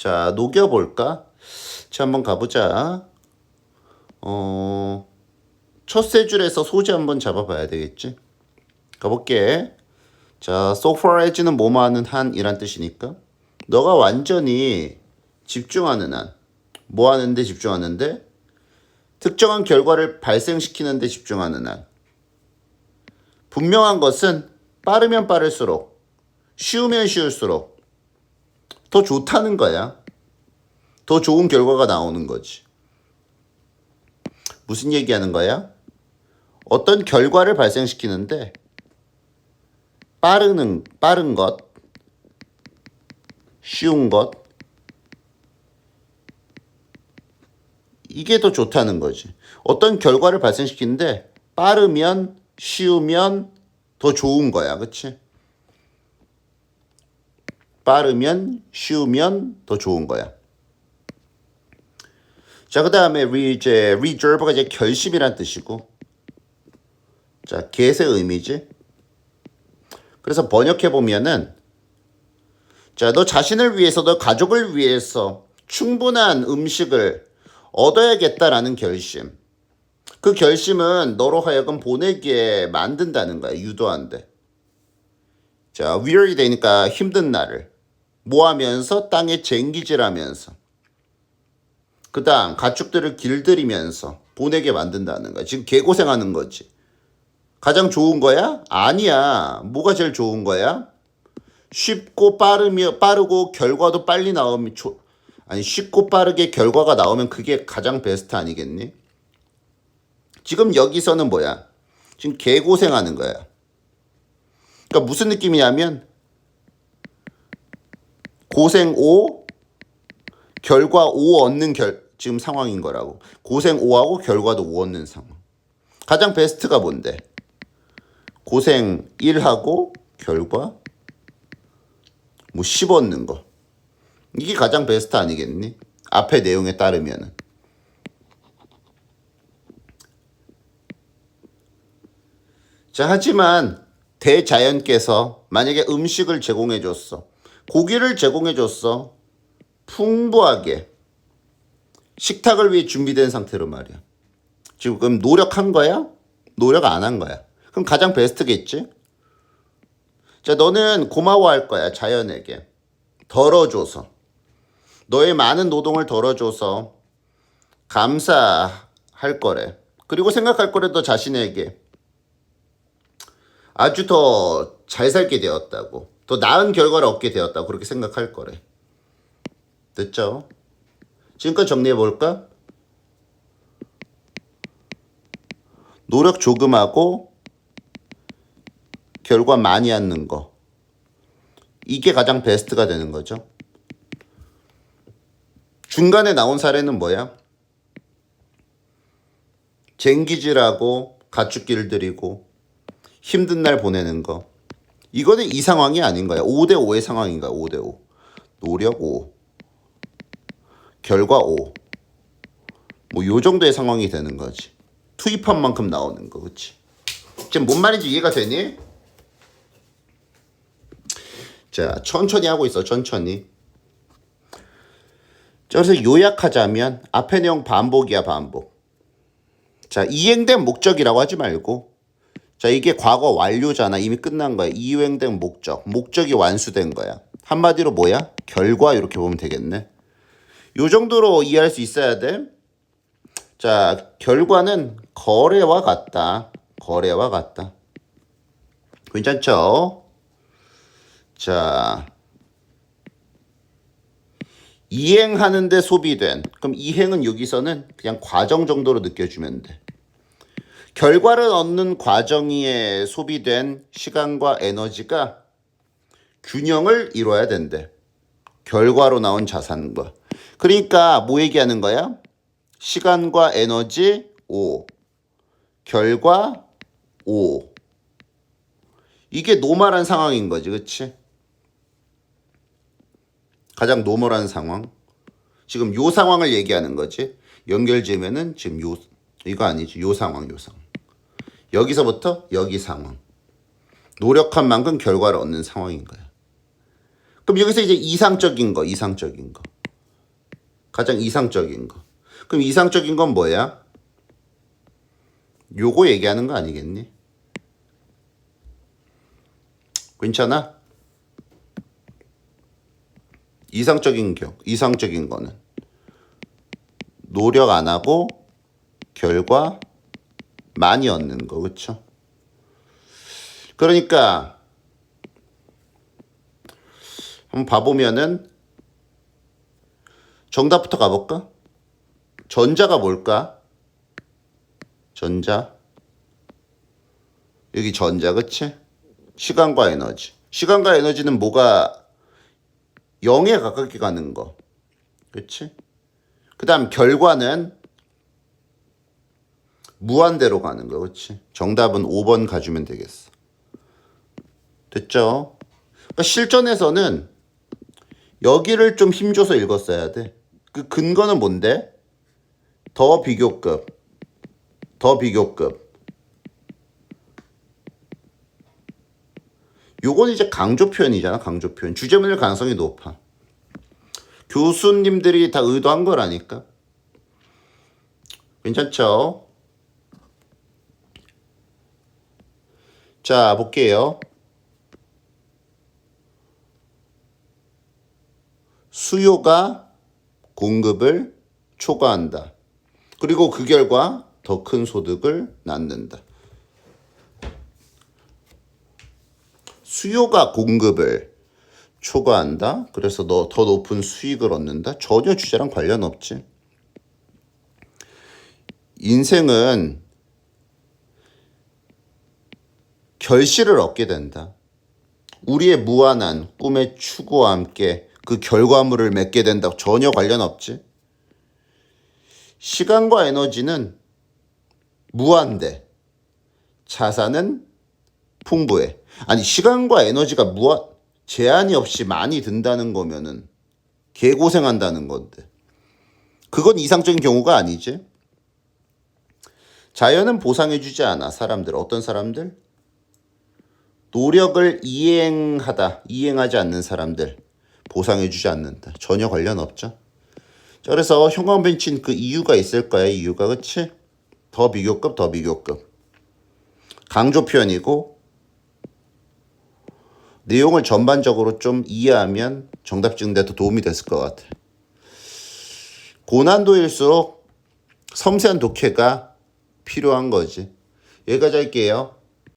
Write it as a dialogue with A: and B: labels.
A: 자, 녹여볼까? 자, 한번 가보자. 어, 첫세 줄에서 소지 한번 잡아봐야 되겠지? 가볼게. 자, so far as는 뭐뭐 하는 한이란 뜻이니까. 너가 완전히 집중하는 한. 뭐 하는데 집중하는데? 특정한 결과를 발생시키는데 집중하는 한. 분명한 것은 빠르면 빠를수록, 쉬우면 쉬울수록 더 좋다는 거야. 더 좋은 결과가 나오는 거지. 무슨 얘기하는 거야? 어떤 결과를 발생시키는데 빠르는 빠른 것, 쉬운 것 이게 더 좋다는 거지. 어떤 결과를 발생시키는데 빠르면 쉬우면 더 좋은 거야, 그렇지? 빠르면 쉬우면 더 좋은 거야. 자, 그 다음에 리 이제 reserve가 이제 결심이란 뜻이고, 자, get의 의미지. 그래서 번역해 보면은, 자, 너 자신을 위해서, 너 가족을 위해서 충분한 음식을 얻어야겠다라는 결심. 그 결심은 너로 하여금 보내기에 만든다는 거야, 유도한대. 자, weary 되니까 힘든 날을 뭐 하면서 땅에 쟁기질하면서 그 다음 가축들을 길들이면서 보내게 만든다는 거야. 지금 개고생하는 거지. 가장 좋은 거야? 아니야. 뭐가 제일 좋은 거야? 쉽고 빠르며 빠르고 결과도 빨리 나오면 조, 아니 쉽고 빠르게 결과가 나오면 그게 가장 베스트 아니겠니? 지금 여기서는 뭐야? 지금 개고생하는 거야. 그러니까 무슨 느낌이냐면 고생 O 결과 O 얻는 결 지금 상황인 거라고. 고생 O하고 결과도 O 얻는 상황. 가장 베스트가 뭔데? 고생 1하고 결과 뭐 10 얻는 거. 이게 가장 베스트 아니겠니? 앞에 내용에 따르면은. 자, 하지만 대자연께서 만약에 음식을 제공해 줬어. 고기를 제공해 줬어. 풍부하게. 식탁을 위해 준비된 상태로 말이야. 지금 노력한 거야? 노력 안 한 거야. 그럼 가장 베스트겠지? 자, 너는 고마워할 거야, 자연에게. 덜어줘서. 너의 많은 노동을 덜어줘서 감사할 거래. 그리고 생각할 거래, 너 자신에게. 아주 더 잘 살게 되었다고. 더 나은 결과를 얻게 되었다고. 그렇게 생각할 거래. 됐죠? 지금까지 정리해 볼까? 노력 조금 하고 결과 많이 얻는 거. 이게 가장 베스트가 되는 거죠. 중간에 나온 사례는 뭐야? 쟁기질하고 가축 길들이고 힘든 날 보내는 거. 이거는 이 상황이 아닌 거야. 5대 5의 상황인 거야. 5대 5. 노력 5. 결과 5. 뭐 요 정도의 상황이 되는 거지. 투입한 만큼 나오는 거. 그렇지? 지금 뭔 말인지 이해가 되니? 자, 천천히 하고 있어. 천천히. 자, 그래서 요약하자면 앞에 내용 반복이야, 반복. 자, 이행된 목적이라고 하지 말고 자, 이게 과거 완료잖아. 이미 끝난 거야. 이행된 목적. 목적이 완수된 거야. 한마디로 뭐야? 결과 이렇게 보면 되겠네. 요 정도로 이해할 수 있어야 돼. 자, 결과는 거래와 같다. 거래와 같다. 괜찮죠? 자, 이행하는데 소비된. 그럼 이행은 여기서는 그냥 과정 정도로 느껴주면 돼. 결과를 얻는 과정에 소비된 시간과 에너지가 균형을 이뤄야 된대. 결과로 나온 자산과. 그러니까 뭐 얘기하는 거야? 시간과 에너지 O. 결과 O. 이게 노멀한 상황인 거지. 그치? 가장 노멀한 상황. 지금 요 상황을 얘기하는 거지. 연결 지으면은 지금 요 이거 아니지. 요 상황, 요 상황. 여기서부터 여기 상황. 노력한 만큼 결과를 얻는 상황인 거야. 그럼 여기서 이제 이상적인 거, 이상적인 거. 가장 이상적인 거. 그럼 이상적인 건 뭐야? 요거 얘기하는 거 아니겠니? 괜찮아? 이상적인 경, 이상적인 거는 노력 안 하고 결과 많이 얻는 거, 그렇죠? 그러니까 한번 봐보면은 정답부터 가볼까? 전자가 뭘까? 전자 여기 전자 그치? 시간과 에너지 시간과 에너지는 뭐가 0에 가깝게 가는 거 그치? 그 다음 결과는 무한대로 가는 거 그치? 정답은 5번 가주면 되겠어 됐죠? 그러니까 실전에서는 여기를 좀 힘줘서 읽었어야 돼. 그 근거는 뭔데? 더 비교급. 더 비교급. 요건 이제 강조 표현이잖아, 강조 표현. 주제문일 가능성이 높아. 교수님들이 다 의도한 거라니까. 괜찮죠? 자, 볼게요. 수요가 공급을 초과한다. 그리고 그 결과 더 큰 소득을 낳는다. 수요가 공급을 초과한다. 그래서 너 더 높은 수익을 얻는다. 전혀 주제랑 관련 없지. 인생은 결실을 얻게 된다. 우리의 무한한 꿈의 추구와 함께 그 결과물을 맺게 된다. 전혀 관련 없지. 시간과 에너지는 무한대. 자산은 풍부해. 아니 시간과 에너지가 무한 제한이 없이 많이 든다는 거면은 개고생한다는 건데. 그건 이상적인 경우가 아니지. 자연은 보상해주지 않아 사람들 어떤 사람들 노력을 이행하다 이행하지 않는 사람들 보상해주지 않는다. 전혀 관련 없죠. 자, 그래서 형광 벤치는 그 이유가 있을 거야 이유가. 그치? 더 비교급 더 비교급. 강조 표현이고 내용을 전반적으로 좀 이해하면 정답 찍는데 더 도움이 됐을 것 같아. 고난도일수록 섬세한 독해가 필요한 거지. 여기까지 할게요